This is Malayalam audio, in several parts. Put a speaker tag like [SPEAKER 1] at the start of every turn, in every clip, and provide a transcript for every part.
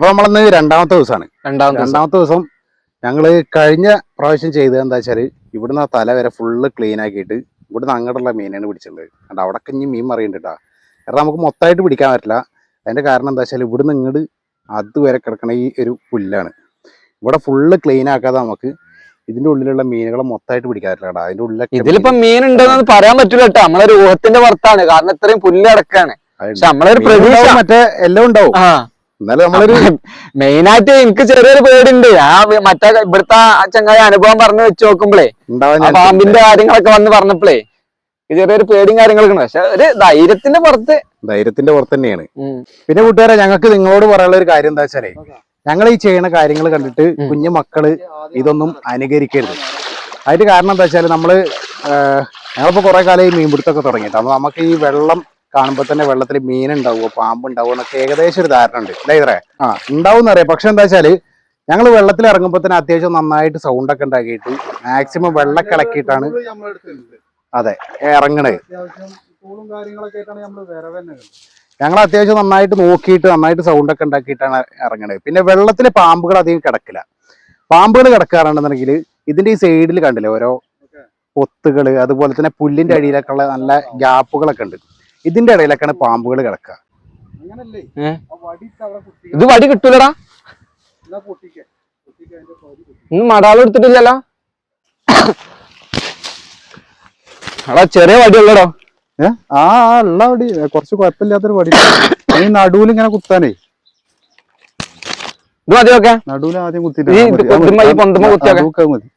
[SPEAKER 1] അപ്പൊ നമ്മളന്ന് രണ്ടാമത്തെ ദിവസമാണ്
[SPEAKER 2] രണ്ടാമത്തെ ദിവസം.
[SPEAKER 1] രണ്ടാമത്തെ ദിവസം ഞങ്ങൾ കഴിഞ്ഞ പ്രാവശ്യം ചെയ്തത് എന്താ വെച്ചാൽ ഇവിടുന്ന് ആ തല വരെ ഫുള്ള് ക്ലീൻ ആക്കിയിട്ട് ഇവിടുന്ന് അങ്ങോട്ടുള്ള മീനാണ് പിടിച്ചിട്ടുള്ളത് കണ്ട അവിടെ ഇനി മീൻ മറിയുന്നുണ്ട് കാരണം നമുക്ക് മൊത്തമായിട്ട് പിടിക്കാൻ പറ്റില്ല. അതിന്റെ കാരണം എന്താ വെച്ചാൽ ഇവിടുന്ന് ഇങ്ങോട്ട് അതുവരെ കിടക്കണ ഈ ഒരു പുല്ലാണ്. ഇവിടെ ഫുള്ള് ക്ലീൻ ആക്കാതെ നമുക്ക് ഇതിന്റെ ഉള്ളിലുള്ള മീനുകളെ മൊത്തമായിട്ട് പിടിക്കാൻ പറ്റില്ല കേട്ടോ അതിന്റെ ഉള്ളിലെ
[SPEAKER 2] ഇതിലിപ്പോ മീൻ ഉണ്ടെന്ന് പറയാൻ പറ്റില്ല കേട്ടോ നമ്മളൊരു ഊഹത്തിന്റെ പുറത്താണ്. കാരണം ഇത്രയും പുല്ല് കിടക്കാണ്.
[SPEAKER 1] മീൻ
[SPEAKER 2] പക്ഷെ നമ്മളൊരു പ്രതീക്ഷ
[SPEAKER 1] ഉണ്ടാവും, മറ്റേ എല്ലാം ഉണ്ടാവും. എന്നാലും നമ്മളൊരു
[SPEAKER 2] മെയിൻ ആയിട്ട് എനിക്ക് ചെറിയൊരു പേടിണ്ട്. ആ മറ്റേ ഇവിടുത്തെ ആ ചങ്ങായി അനുഭവം പറഞ്ഞു വെച്ച് നോക്കുമ്പോഴേ പാമ്പിന്റെ കാര്യങ്ങളൊക്കെ വന്ന് പറഞ്ഞപ്പോഴേ ചെറിയൊരു പേടിയും കാര്യങ്ങളൊക്കെ ഉണ്ട്. പക്ഷെ ഒരു ധൈര്യത്തിന്റെ പുറത്ത്.
[SPEAKER 1] ധൈര്യത്തിന്റെ പുറത്ത് തന്നെയാണ്. പിന്നെ കൂട്ടുകാരെ ഞങ്ങൾക്ക് നിങ്ങളോട് പറയാനുള്ള ഒരു കാര്യം എന്താ വെച്ചാലേ ഞങ്ങൾ ഈ ചെയ്യുന്ന കാര്യങ്ങൾ കണ്ടിട്ട് കുഞ്ഞു മക്കൾ ഇതൊന്നും അനുകരിക്കരുത്. അതിന്റെ കാരണം എന്താ വെച്ചാൽ നമ്മൾ ഞങ്ങളിപ്പോ കുറെ കാലം ഈ മീൻപിടുത്തൊക്കെ തുടങ്ങിയിട്ട്. അപ്പൊ നമുക്ക് ഈ വെള്ളം കാണുമ്പോൾ തന്നെ വെള്ളത്തിൽ മീൻ ഉണ്ടാവുമോ പാമ്പ് ഉണ്ടാവുമോ എന്നൊക്കെ ഏകദേശം ഒരു ധാരണ ഉണ്ട്. അല്ലേ ഇത്രേ? ആ ഉണ്ടാവും എന്നറിയാം. പക്ഷെ എന്താ വെച്ചാൽ ഞങ്ങൾ വെള്ളത്തിൽ ഇറങ്ങുമ്പോൾ തന്നെ അത്യാവശ്യം നന്നായിട്ട് സൗണ്ട് ഒക്കെ ഉണ്ടാക്കിയിട്ട് മാക്സിമം വെള്ളം കിളക്കിയിട്ടാണ് അതെ ഇറങ്ങണത്. ഞങ്ങൾ അത്യാവശ്യം നന്നായിട്ട് നോക്കിയിട്ട് നന്നായിട്ട് സൗണ്ട് ഒക്കെ ഉണ്ടാക്കിയിട്ടാണ് ഇറങ്ങണത്. പിന്നെ വെള്ളത്തിൽ പാമ്പുകൾ അധികം കിടക്കില്ല. പാമ്പുകൾ കിടക്കാറുണ്ടെന്നുണ്ടെങ്കിൽ ഇതിന്റെ ഈ സൈഡിൽ കണ്ടില്ലേ ഓരോ പൊത്തുകൾ അതുപോലെ തന്നെ പുല്ലിന്റെ അടിയിലൊക്കെ ഉള്ള നല്ല ഗ്യാപ്പുകളൊക്കെ ഉണ്ട്. ഇതിന്റെ ഇടയിലൊക്കെയാണ് പാമ്പുകൾ കിടക്കുക?
[SPEAKER 2] ഇത് വടി കിട്ടൂലടാ. ഇന്ന് മടാളം എടുത്തിട്ടില്ലല്ലോ എടാ ചെറിയ വടി ഉള്ളടോ
[SPEAKER 1] ആ ഉള്ള വടി. കുറച്ച് കുഴപ്പമില്ലാത്തൊരു വടി. ഈ നടുവിൽ ഇങ്ങനെ കുത്താനേ.
[SPEAKER 2] ഇത് മതിയൊക്കെ?
[SPEAKER 1] നടുവിൽ ആദ്യം. കുത്തിയാൽ മതി.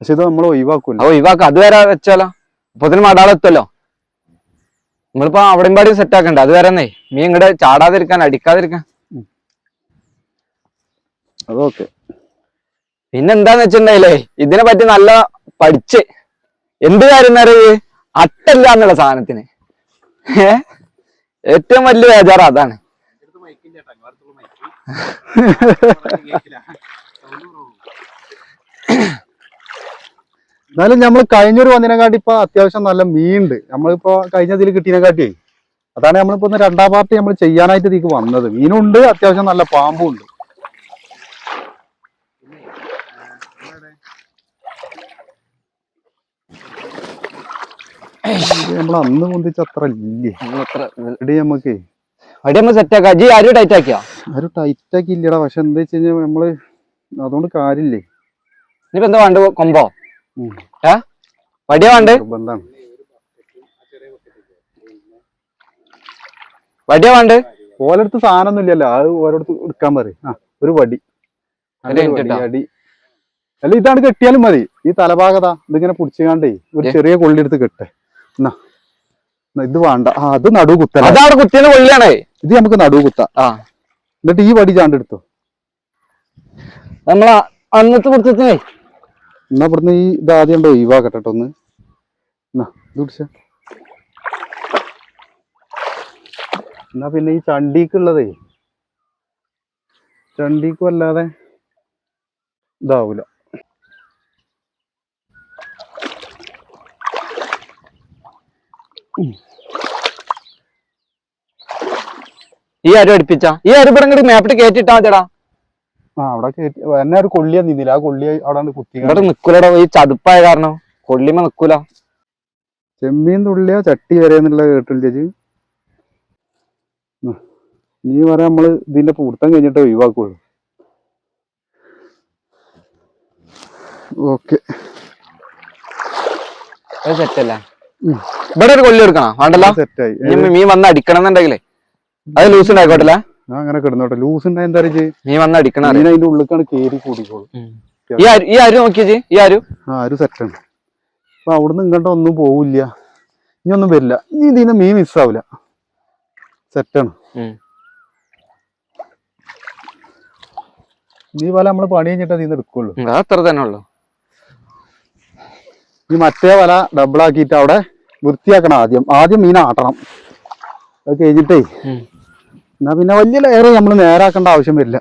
[SPEAKER 1] പക്ഷെ ഇത് നമ്മൾ ഒഴിവാക്കൂല.
[SPEAKER 2] അപ്പൊ അത് വരെ വെച്ചാലോ. അപ്പൊ മടാളം എത്തല്ലോ. നമ്മളിപ്പോ അവിടെയും പാടി സെറ്റ് ആക്കണ്ട. അത് വരന്നേ നീ ഇങ്ങടെ ചാടാതിരിക്കാൻ അടിക്കാതിരിക്കാൻ.
[SPEAKER 1] അതൊക്കെ
[SPEAKER 2] പിന്നെ എന്താന്ന് വെച്ചിട്ടുണ്ടെങ്കിലേ ഇതിനെ പറ്റി നല്ല പഠിച്ച് എന്ത് കാര്യം അറിയേ അട്ടല്ല എന്നുള്ള സാധനത്തിന്. ഏറ്റവും വലിയ ബേജാറ് അതാണ്.
[SPEAKER 1] എന്നാലും നമ്മൾ കഴിഞ്ഞൊരു വന്നതിനെക്കാട്ടി ഇപ്പൊ അത്യാവശ്യം നല്ല മീനുണ്ട് നമ്മളിപ്പോ കഴിഞ്ഞതിൽ കിട്ടിയതിനെക്കാട്ടിയേ അതാണ് നമ്മളിപ്പോ ഒന്ന് രണ്ടാം പാർട്ടി നമ്മൾ ചെയ്യാനായിട്ട് ഇതിക്ക് വന്നത്. മീനുണ്ട് അത്യാവശ്യം നല്ല പാമ്പും ഉണ്ട് നമ്മൾ അന്ന് പൊന്തിച്ച അത്ര ഇല്ലേ? നമുക്ക്
[SPEAKER 2] അടി നമ്മൾ സെറ്റ് ആക്കാം. ജി ആരും ടൈറ്റ് ആക്കിയോ?
[SPEAKER 1] ഒരു ടൈറ്റ് ആക്കി ഇല്ലടാ പക്ഷെ എന്താ വെച്ച് കഴിഞ്ഞാൽ നമ്മൾ അതുകൊണ്ട് കാര്യമില്ലേ?
[SPEAKER 2] ഇനിയിപ്പോ എന്താ വേണ്ട കൊമ്പോ? വടിയാ വേണ്ട? വടിയാ വേണ്ട?
[SPEAKER 1] ഓലടുത്ത് സാധനമൊന്നും ഇല്ലല്ലോ അത് ഓരോടത്ത് എടുക്കാൻ പറയും. ആ ഒരു വടി. അടി. അല്ല ഇതാണ് കെട്ടിയാലും മതി. ഈ തലഭാഗതാ. ഇതിങ്ങനെ പിടിച്ചുകാണ്ടേ ഒരു ചെറിയ കൊള്ളി എടുത്ത് കെട്ടെ എന്നാ ഇത് വേണ്ട. ആ അത് നടുവ് കുത്തല.
[SPEAKER 2] അതവിടെ കുത്തിയത് കൊള്ളിയാണേ.
[SPEAKER 1] ഇത് നമുക്ക് നടുവ് കുത്താം.
[SPEAKER 2] ആ.
[SPEAKER 1] എന്നിട്ട് ഈ വടി ചാണ്ടെടുത്തു.
[SPEAKER 2] നമ്മളാ അന്നത്തെ കുറിച്ചേ
[SPEAKER 1] എന്നാ ഇവിടുന്ന് ഈ ഇത് ആദ്യം ഉണ്ടോ ഒഴിവാക്കട്ടെ ട്ടോ ഒന്ന്. എന്നാ ഇത് പിടിച്ച എന്നാ പിന്നെ ഈ ചണ്ടിക്കുള്ളതേ ചണ്ടിക്കും അല്ലാതെ ഇതാവൂല.
[SPEAKER 2] ഈ അരി അടുപ്പിച്ച? ഈ അരി ഇവിടെ ഇങ്ങോട്ട് മേപ്പിട്ട് കയറ്റിട്ടാ മതിടാ
[SPEAKER 1] ആ അവിടെ എന്നെ ഒരു കൊള്ളിയാ നിന്നില്ല. ആ കൊള്ളിയ അവിടെ കുത്തി
[SPEAKER 2] ഇവിടെ നിക്കൂലടോ ഈ ചതുപ്പായ കാരണം. കൊള്ളിമ നിക്കൂല.
[SPEAKER 1] ചെമ്മീൻ തുള്ളിയ ചട്ടി വരെ എന്നുള്ള കേട്ടില്ല ചേച്ചി. നീ പറയാ നമ്മൾ ഇതിന്റെ പൂർത്തം കഴിഞ്ഞിട്ട് ഒഴിവാക്കുള്ളൂ. ഓക്കെ.
[SPEAKER 2] സെറ്റല്ലേ. ഇവിടെ ഒരു കൊല്ലി എടുക്കണോ. വേണ്ടല്ലോ? മീൻ വന്ന് അടിക്കണം എന്നുണ്ടെങ്കിലേ അത് ലൂസ് ഉണ്ടായിക്കോട്ടല്ലേ?
[SPEAKER 1] അങ്ങനെ കിടന്നോട്ടെ. ലൂസ് ഉണ്ടായ എന്താ
[SPEAKER 2] നീ വന്ന് അടിക്കണ
[SPEAKER 1] അതിന്റെ ഉള്ളിക്കാണ് കേറി കൂടിക്കോളും.
[SPEAKER 2] ഈ ആര് ഈ ആര് നോക്കിയേ ഈ ആര്?
[SPEAKER 1] ആ ഒരു സെറ്റാണ് അപ്പൊ അവിടുന്ന് ഇങ്ങോട്ട് ഒന്നും പോവില്ല. ഇനി ഒന്നും വരില്ല. ഇനി ഇതിന് മീൻ മിസ്സാവില്ല സെറ്റാണ്. നീ വല നമ്മൾ പണി കഴിഞ്ഞിട്ട് അതിന്ന് എടുക്കുള്ളൂ.
[SPEAKER 2] അത് അത്ര തന്നെ ഉള്ളു.
[SPEAKER 1] ഈ മറ്റേ വല ഡബിൾ ആക്കിയിട്ട് അവിടെ വൃത്തിയാക്കണം ആദ്യം. ആദ്യം മീൻ ആട്ടണം. അത് കഴിഞ്ഞിട്ടേ
[SPEAKER 2] ഉം.
[SPEAKER 1] എന്നാ പിന്നെ വലിയ ലെയർ നമ്മൾ നേരാക്കേണ്ട ആവശ്യം വരില്ല.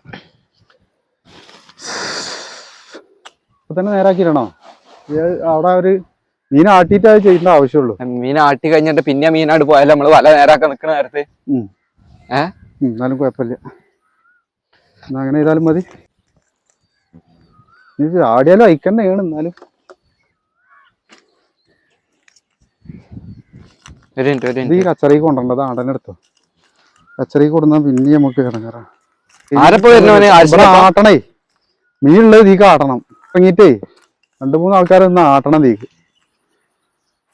[SPEAKER 1] ഇപ്പൊ തന്നെ നേരാക്കിയിടണോ ഇത് അവിടെ ഒരു മീൻ ആട്ടിയിട്ട് അത് ചെയ്യേണ്ട ആവശ്യമുള്ളൂ.
[SPEAKER 2] മീൻ ആട്ടി കഴിഞ്ഞിട്ട് പിന്നെ മീനാട് പോയാലും നമ്മൾ വല നേരാക്കാൻ നിക്കണ നേരത്തെ.
[SPEAKER 1] എന്നാലും കുഴപ്പമില്ല.
[SPEAKER 3] എന്നാ അങ്ങനെ ചെയ്താലും മതി. ആടിയാലും അയക്കണ്ടേണ് എന്നാലും. ഈ കച്ചറയ്ക്ക് കൊണ്ടുണ്ടത് ആടനെടുത്തോ കച്ചറയ്ക്ക് കൊടുന്ന പിന്നെ നമുക്ക് ആട്ടണേ. മീൻ ഉള്ളത് തീക്ക് ആട്ടണം ഇറങ്ങിട്ടേ രണ്ടു മൂന്ന് ആൾക്കാർ ഒന്ന് ആട്ടണം തീക്ക്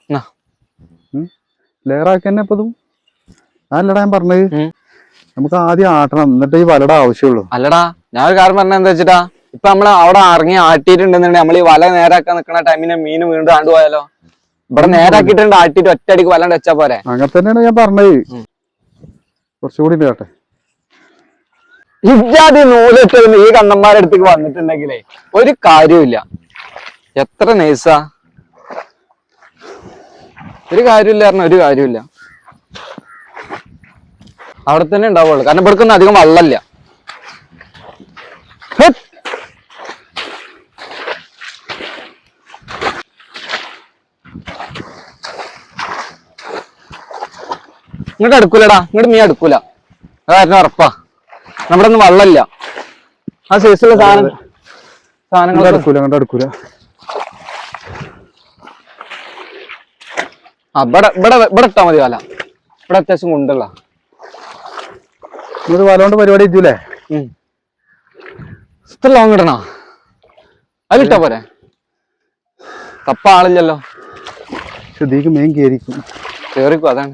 [SPEAKER 2] എന്നാ.
[SPEAKER 3] ലേറാക്കി തന്നെ ഇപ്പൊ ഇതും അതല്ലടാ ഞാൻ പറഞ്ഞത്. നമുക്ക് ആദ്യം ആട്ടണം. എന്നിട്ട് ഈ വലട ആവശ്യമുള്ളൂ.
[SPEAKER 2] അല്ലടാ ഞാൻ ഒരു കാര്യം പറഞ്ഞ എന്താ വെച്ചിട്ടാ? ഇപ്പൊ നമ്മൾ അവിടെ ഇറങ്ങി ആട്ടിയിട്ടുണ്ടെന്നുണ്ടെങ്കിൽ നമ്മൾ ഈ വല നേരാക്കാൻ നിൽക്കുന്ന ടൈമിന് മീൻ വീണ്ടും ആണ്ടുപോയാലോ ഇവിടെ നേരാക്കിയിട്ടുണ്ട് ആട്ടിട്ട് അടിക്ക് വല്ലാണ്ട് വെച്ചാ പോരെ?
[SPEAKER 3] അങ്ങനെ തന്നെയാണ് ഞാൻ പറഞ്ഞത്. കുറച്ചുകൂടി കേട്ടെ
[SPEAKER 2] ഇജാതി നൂലിട്ട് ഈ കണ്ണന്മാരുടെ അടുത്തേക്ക് വന്നിട്ടുണ്ടെങ്കിലേ ഒരു കാര്യമില്ല എത്ര നൈസാ ഒരു കാര്യമില്ല പറഞ്ഞ ഒരു കാര്യമില്ല അവിടെ തന്നെ ഉണ്ടാവുള്ളൂ. കാരണം ഇവിടക്കൊന്നും അധികം വള്ളല്ല. ഇങ്ങോട്ട് അടുക്കൂലടാ. ഇങ്ങോട്ട് നീ അടുക്കൂല. അതായിരുന്നു ഉറപ്പാ. നമ്മുടെ ഒന്നും വള്ളല്ല ആ സൈസുള്ള സാധനം സാധനങ്ങൾ
[SPEAKER 3] അടുക്കൂല അങ്ങോട്ട് അടുക്കൂല.
[SPEAKER 2] ആ ഇവിടെ ഇവിടെ ഇവിടെ ഇട്ടാ മതി വല. ഇവിടെ അത്യാവശ്യം കൊണ്ടുള്ള
[SPEAKER 3] ഇത് വല കൊണ്ട് പരിപാടി ഇല്ലേ
[SPEAKER 2] ഇത്ര ലോങ് ഇടണോ? അത് ഇട്ടാ പോരെ? കപ്പ ആളില്ലല്ലോ
[SPEAKER 3] ശ്രദ്ധിക്കും ഇതിക്ക് മെയിൻ കയറിക്കും
[SPEAKER 2] കേറിക്കോ അതാണ്.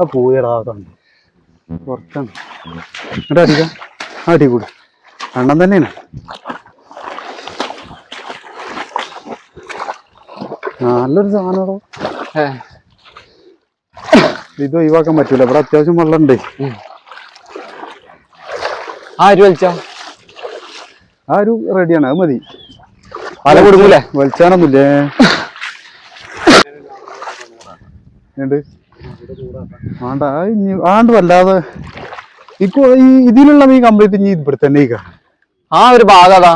[SPEAKER 3] ആ പൂയിടാതുണ്ട് പുറത്താണ്. എന്നിട്ട് അടിക്കാം. ആ അടി കൂടി. എണ്ണം തന്നെയാണ്. നല്ലൊരു സാധനമാണോ?
[SPEAKER 2] ഏ,
[SPEAKER 3] ഇത് ഒഴിവാക്കാൻ പറ്റൂല. ഇവിടെ അത്യാവശ്യം വെള്ളം ഉണ്ട്
[SPEAKER 2] ആര് വലിച്ച.
[SPEAKER 3] ആ ഒരു റെഡിയാണ് അത് മതി.
[SPEAKER 2] പല കൊടുക്കൂലേ?
[SPEAKER 3] വലിച്ചാനൊന്നുമില്ലേ? ഉണ്ട് ആണ്ട ഇനി ആണ്ട് വല്ലാതെ ഇപ്പൊ ഈ ഇതിലുള്ള മീൻ കംപ്ലീറ്റ് ഇനി ഇവിടെ തന്നെ
[SPEAKER 2] ആ ഒരു ഭാഗം അതാ.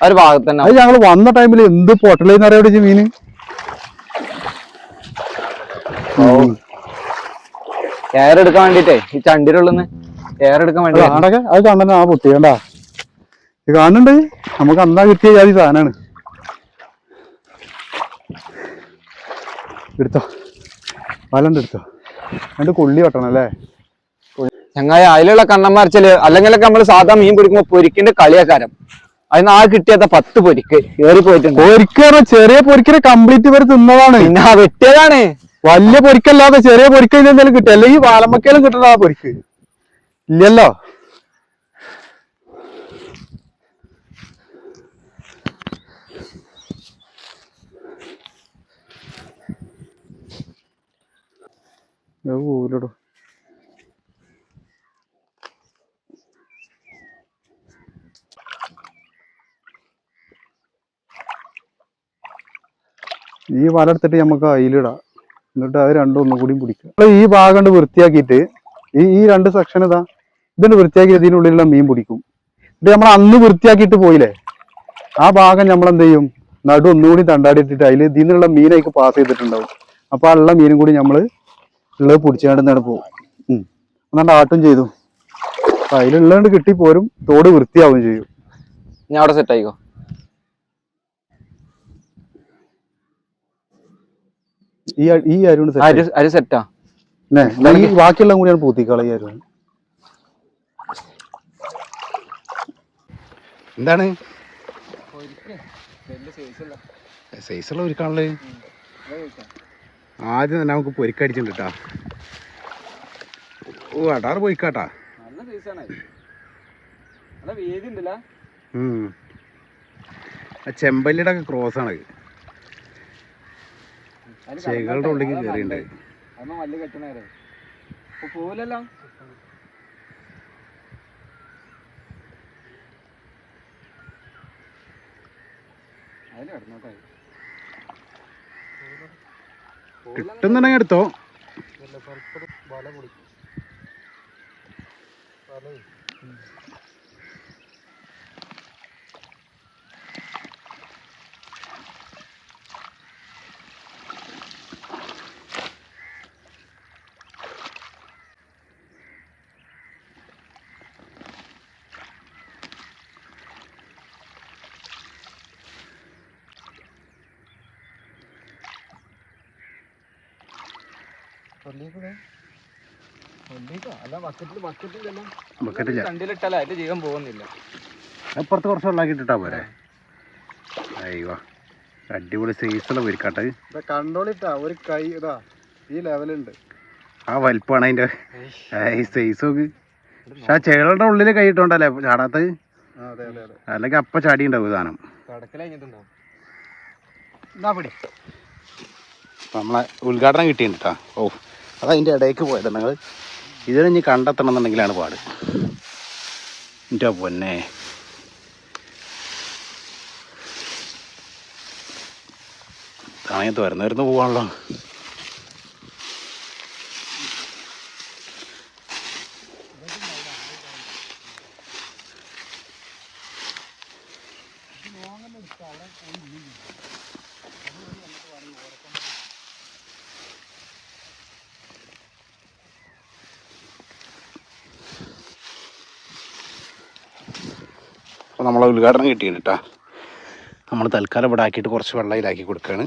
[SPEAKER 2] ആ ഒരു ഭാഗത്ത് തന്നെ.
[SPEAKER 3] അത് ഞങ്ങൾ വന്ന ടൈമിൽ എന്ത് പൊട്ടലെന്ന് അറിയാം മീന്.
[SPEAKER 2] എയർ എടുക്കാൻ വേണ്ടിട്ടേ ഈ ചണ്ടിലുള്ളന്ന് എയർ എടുക്കാൻ വേണ്ടി
[SPEAKER 3] അത് കണ്ടന്നെ ആ പൊട്ടിയണ്ട ഇത് കാണുന്നുണ്ട്. നമുക്ക് അന്നാ കിട്ടിയ ജാതി സാധനമാണ് എടുത്തോ. വലണ്ട് എടുത്തോ? അതിന്റെ കൊള്ളി വെട്ടണം അല്ലേ?
[SPEAKER 2] ഞങ്ങൾ അതിലുള്ള കണ്ണന്മാർച്ചൽ അല്ലെങ്കിലൊക്കെ നമ്മൾ സാധാ മീൻ പൊരിക്കുമ്പോ പൊരിക്കിന്റെ കളിയാക്കാരം. അതിന് ആ കിട്ടിയത പത്ത് പൊരിക്ക്. ഏറി പോയിട്ടുണ്ട്.
[SPEAKER 3] പൊരിക്കറ ചെറിയ പൊരിക്കിനെ കംപ്ലീറ്റ് വരെ തിന്നതാണ്.
[SPEAKER 2] പിന്നെ വെട്ടിയതാണ്.
[SPEAKER 3] വലിയ പൊരിക്കല്ലാതെ ചെറിയ പൊരിക്ക എന്തെങ്കിലും കിട്ടും. അല്ലെങ്കിൽ വാലമ്മക്കയിലും കിട്ടണ ആ പൊരിക്ക്. ഇല്ലല്ലോ? അത് പോവില്ലടോ. ഈ വല എടുത്തിട്ട് നമുക്ക് അയിലിടാം. എന്നിട്ട് അത് രണ്ടും ഒന്നും കൂടി പിടിക്കാം അപ്പൊ ഈ ഭാഗം കൊണ്ട് വൃത്തിയാക്കിയിട്ട് ഈ ഈ രണ്ട് സെക്ഷൻ ഇതാ ഇതുണ്ട് വൃത്തിയാക്കി ഇതിനുള്ളിലുള്ള മീൻ പിടിക്കും. ഇത് നമ്മൾ അന്ന് വൃത്തിയാക്കിയിട്ട് പോയില്ലേ? ആ ഭാഗം നമ്മൾ എന്ത് ചെയ്യും? നടു ഒന്നുകൂടി തണ്ടാടി ഇട്ടിട്ട് അതിൽ ഇതിൽ നിന്നുള്ള മീനേക്ക് പാസ് ചെയ്തിട്ടുണ്ടാവും. അപ്പൊ ആ ഉള്ള മീനും കൂടി നമ്മൾ ഉള്ളത് പിടിച്ചാണ്ട് പോകും ഉം. എന്നാണ്ട് ആട്ടും ചെയ്തു. അപ്പൊ അതിലുള്ളതുകൊണ്ട് കിട്ടി പോരും. തോട് വൃത്തിയാവും ചെയ്യും.
[SPEAKER 2] ഞാൻ അവിടെ സെറ്റ് ആയിക്കോ?
[SPEAKER 3] ഈ ഈ അരുണ്
[SPEAKER 2] അരി സെറ്റാ
[SPEAKER 3] ഈ ബാക്കിയെല്ലാം കൂടിയാണ് പൂത്തിക്കള ഈ അരുണ്.
[SPEAKER 1] എന്താണ്? സൈസുള്ള ഒരുക്കാണല്ലേ ആദ്യം തന്നെ നമുക്ക് പൊരിക്കടിച്ചിട്ടുണ്ട് ഓ അടാറ് പൊരിക്കാട്ടാ. ചെമ്പല്ലിയുടെ ഒക്കെ ക്രോസ് ആണ്. ചെകളുടെ
[SPEAKER 2] ഉള്ളിൽ കയറിണ്ട് അതിന് അതിൽ കിടന്നോട്ടായി
[SPEAKER 1] കിട്ടുന്നുണ്ടെങ്കിൽ എടുത്തോ.
[SPEAKER 2] വല ബക്കറ്റിൽ അതിന്റെ ജീവൻ പോകുന്നില്ല.
[SPEAKER 1] അപ്പുറത്ത് കുറച്ച് വെള്ളമാക്കി ഇട്ടിട്ടാ പോരെ? അയ്യോ അടിപൊളി സൈസുള്ള പൊരിക്കാട്ടെ
[SPEAKER 3] കണ്ടോളിട്ടാ ഒരു കൈ ഇതാ ഈ ലെവലുണ്ട്
[SPEAKER 1] ആ വലിപ്പാണ് അതിന്റെ. സൈസ് നോക്ക്. പക്ഷെ ആ ചേളുടെ ഉള്ളിൽ കൈ ഇട്ടോണ്ടല്ലേ ചാടാത്തത്? അല്ലെങ്കിൽ അപ്പ ചാടി ഉണ്ടാവും സാധനം. നമ്മളെ ഉദ്ഘാടനം കിട്ടിയിട്ടാ കേട്ടോ ഓ. അത് അതിന്റെ ഇടയ്ക്ക് പോയത് നിങ്ങൾ ഇതിനെ ഇനി കണ്ടെത്തണം എന്നുണ്ടെങ്കിലാണ് പാട്. എന്റെ പൊന്നെ. താങ്ങത്ത് വരുന്ന വരുന്ന പോവാണല്ലോ. അപ്പോൾ നമ്മളെ ഉദ്ഘാടനം കിട്ടിയിട്ടാ നമ്മൾ തൽക്കാലം ഇവിടെ ആക്കിയിട്ട് കുറച്ച് വെള്ളയിലാക്കി കൊടുക്കുകയാണ്